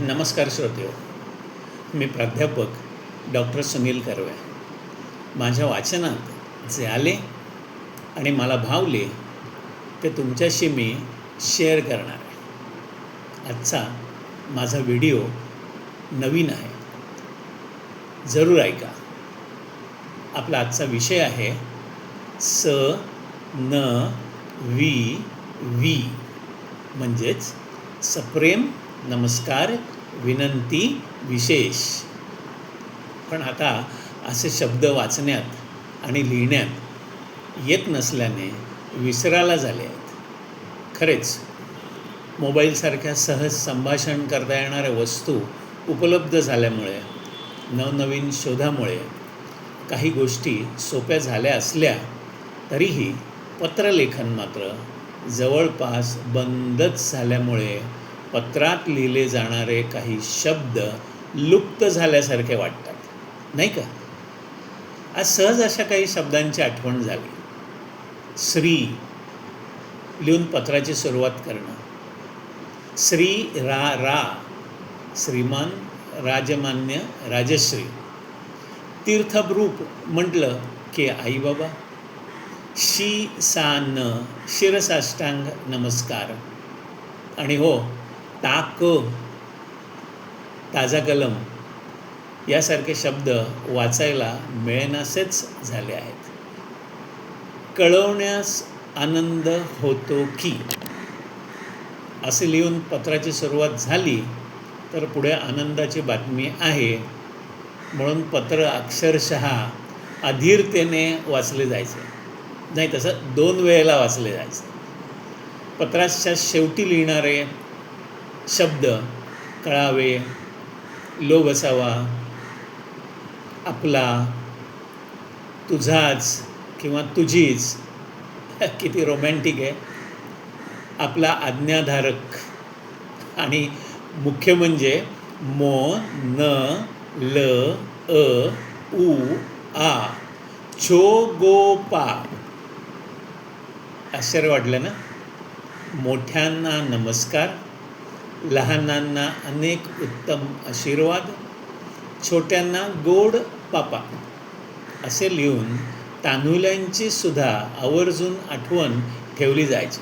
नमस्कार श्रोते हो. मी प्राध्यापक डॉक्टर सुनील कर्वे. माझ्या वाचनात जे आले आणि मला भावले ते तुमच्याशी मी शेअर करणार आहे. आजचा माझा व्हिडिओ नवीन आहे. जरूर ऐका. आपला आजचा विषय आहे स न वी वी म्हणजेच सप्रेम नमस्कार विनंती विशेष. पण आता असे शब्द वाचण्यात आणि लिहिण्यात येत नसल्याने विसरायला झाले आहेत. खरेच मोबाईलसारख्या सहज संभाषण करता येणाऱ्या वस्तू उपलब्ध झाल्यामुळे नवनवीन शोधामुळे काही गोष्टी सोप्या झाल्या असल्या तरीही पत्रलेखन मात्र जवळपास बंदच झाल्यामुळे पत्रात लिहिले जाणारे काही शब्द लुप्त झाल्यासारखे वाटतात. नाही का? आज सहज अशा काही शब्दांची आठवण झाली. श्री लिहून पत्राची सुरुवात करणं. श्री रा रा श्रीमान राजमान्य राजश्री. तीर्थभ्रूप म्हटलं की आई बाबा. शी सा न शिरसाष्टांग नमस्कार. आणि हो ताक ताजा कलम यासारखे शब्द वाचायला मिळेनासेच झाले आहेत. कळवण्यास आनंद होतो की? असे लिहून पत्राची सुरुवात झाली तर पुढे आनंदाची बातमी आहे. म्हणून पत्र अक्षरशः अधीरतेने वाचले जायचे. नाही तसं दोन वेळेला वाचले जायचे. पत्राच्या शेवटी लिहिणारे शब्द कळावे लोभ असावा आपला तुझाच किंवा तुझीच किती रोमॅन्टिक आहे. आपला आज्ञाधारक. आणि मुख्य म्हणजे मो न ल अ उ आ. छो गो पा. आश्चर्य वाटलं ना? मोठ्यांना नमस्कार. लहानांना अनेक उत्तम आशीर्वाद छोट्यांना गोड पापा. असे लिहून तान्हुल्यांची सुद्धा आवर्जून आठवण ठेवली जायची.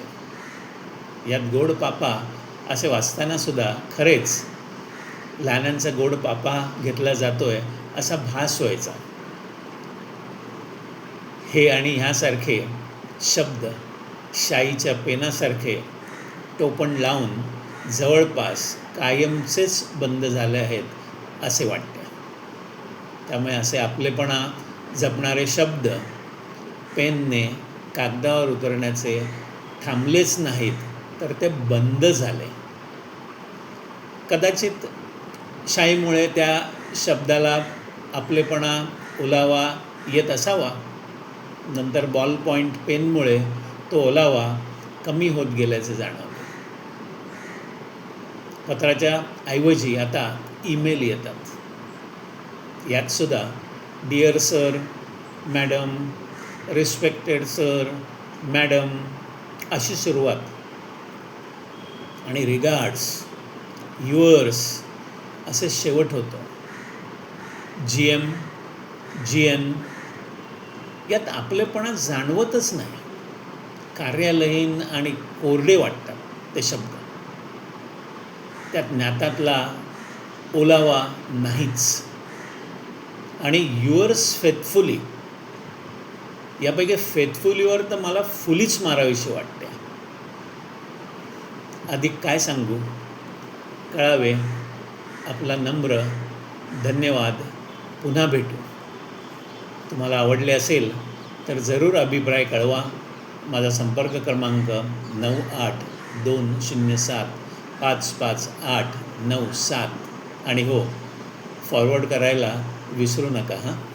यात गोड पापा असे वाचताना सुद्धा खरेच लहानांचा गोड पापा घेतला जातोय असा भास व्हायचा. हे आणि ह्यासारखे शब्द शाईच्या पेनासारखे टोपण लावून जवळपास कायमचेच बंद झाले आहेत असे वाटते. त्यामुळे असे आपलेपणा जपणारे शब्द पेनने कागदावर उतरण्याचे थांबलेच नाहीत तर ते बंद झाले. कदाचित शाईमुळे त्या शब्दाला आपलेपणा ओलावा येत असावा. नंतर बॉल पॉईंट पेनमुळे तो ओलावा कमी होत गेल्याचे जाणवलं पत्राच्या ऐवजी आता ईमेल येतात. यातसुद्धा dear sir madam respected sir madam अशी सुरुवात. आणि रिगार्ड्स युअर्स असे शेवट होतं. जी एम जी एन यात आपलेपणा जाणवतच नाही. कार्यालयीन आणि कोरडे वाटतात ते शब्द. त्या ज्ञातातला ओलावा नाहीच. आणि युअर्स फेथफुली यापैकी फेथफुलीवर तर मला फुलीच मारावीशी वाटते. अधिक काय सांगू? कळावे आपला नम्र धन्यवाद. पुन्हा भेटू. तुम्हाला आवडले असेल तर जरूर अभिप्राय कळवा. माझा संपर्क क्रमांक नऊ आठ दोन शून्य सात पाच पाच आठ नऊ सात. आणि हो फॉरवर्ड करायला विसरू नका हां.